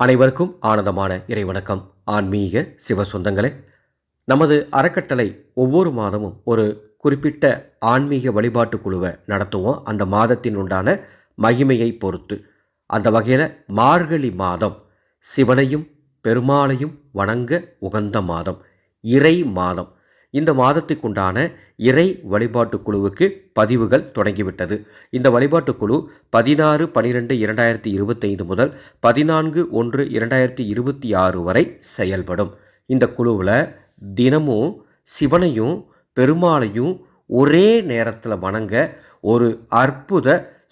அனைவருக்கும் ஆனந்தமான இறைவணக்கம். ஆன்மீக சிவ சொந்தங்களே நமது அறக்கட்டளை ஒவ்வொரு மாதமும் ஒரு குறிப்பிட்ட ஆன்மீக வழிபாட்டு குழுவை நடத்துவோம். அந்த மாதத்தின் உண்டான மகிமையை பொறுத்து. அந்த வகையில் மார்கழி மாதம் சிவனையும் பெருமாளையும் வணங்க உகந்த மாதம். இறை மாதம். இந்த மாதத்துக்குண்டான இறை வழிபாட்டு குழுவுக்கு பதிவுகள் தொடங்கிவிட்டது. இந்த வழிபாட்டு குழு பதினாறு பனிரெண்டு இரண்டாயிரத்தி இருபத்தைந்து முதல் பதினான்கு ஒன்று இரண்டாயிரத்தி இருபத்தி ஆறு வரை செயல்படும். இந்த குழுவில் தினமும் சிவனையும் பெருமாளையும் ஒரே நேரத்தில் வணங்க ஒரு அற்புத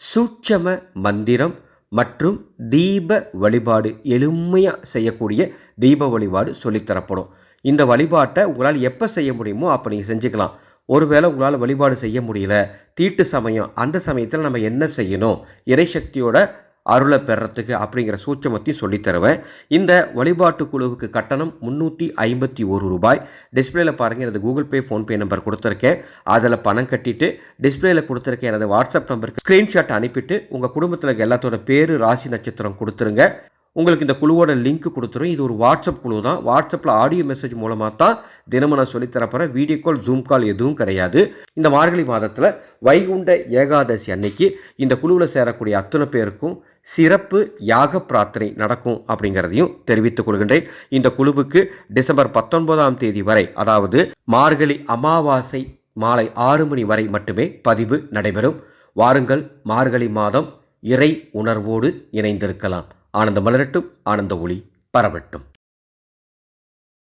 சூட்சம மந்திரம் மற்றும் தீப வழிபாடு எளிமையாக செய்யக்கூடிய தீப வழிபாடு சொல்லித்தரப்படும். இந்த வழிபாட்டை உங்களால் எப்போ செய்ய முடியுமோ அப்போ நீங்கள் செஞ்சுக்கலாம். ஒருவேளை உங்களால் வழிபாடு செய்ய முடியல தீட்டு சமயம் அந்த சமயத்தில் நம்ம என்ன செய்யணும்? இறைசக்தியோட அருளை பெறத்துக்கு அப்படிங்கிற சூட்சமத்தையும் சொல்லித் தருவேன் இந்த வழிபாட்டு குழுவுக்கு கட்டணம் முந்நூற்றி ஐம்பத்தி ஒரு ரூபாய். டிஸ்பிளேல பாருங்கள் எனது கூகுள் பே ஃபோன்பே நம்பர் கொடுத்துருக்கேன். அதில் பணம் கட்டிட்டு டிஸ்பிளேல கொடுத்துருக்கேன் எனது வாட்ஸ்அப் நம்பருக்கு ஸ்க்ரீன்ஷாட் அனுப்பிட்டு உங்கள் குடும்பத்தில் எல்லாத்தோட பேர் ராசி நட்சத்திரம் கொடுத்துருங்க. உங்களுக்கு இந்த குழுவோட லிங்க் கொடுத்துரும். இது ஒரு வாட்ஸ்அப் குழு தான். வாட்ஸ்அப்பில் ஆடியோ மெசேஜ் மூலமாக தான் தினமும் நான் சொல்லித்தரப்போகிறேன் வீடியோ கால் ஜூம் கால் எதுவும் கிடையாது. இந்த மார்கழி மாதத்தில் வைகுண்ட ஏகாதசி அன்னைக்கு இந்த குழுவில் சேரக்கூடிய அத்தனை பேருக்கும் சிறப்பு யாக பிரார்த்தனை நடக்கும் அப்படிங்கிறதையும் தெரிவித்துக் கொள்கின்றேன். இந்த குழுவுக்கு டிசம்பர் பத்தொன்பதாம் தேதி வரை அதாவது மார்கழி அமாவாசை மாலை ஆறு மணி வரை மட்டுமே பதிவு நடைபெறும். வாருங்கள் மார்கழி மாதம் இறை உணர்வோடு இணைந்திருக்கலாம். ஆனந்த மலரட்டும் ஆனந்த ஒளி பரவட்டும்.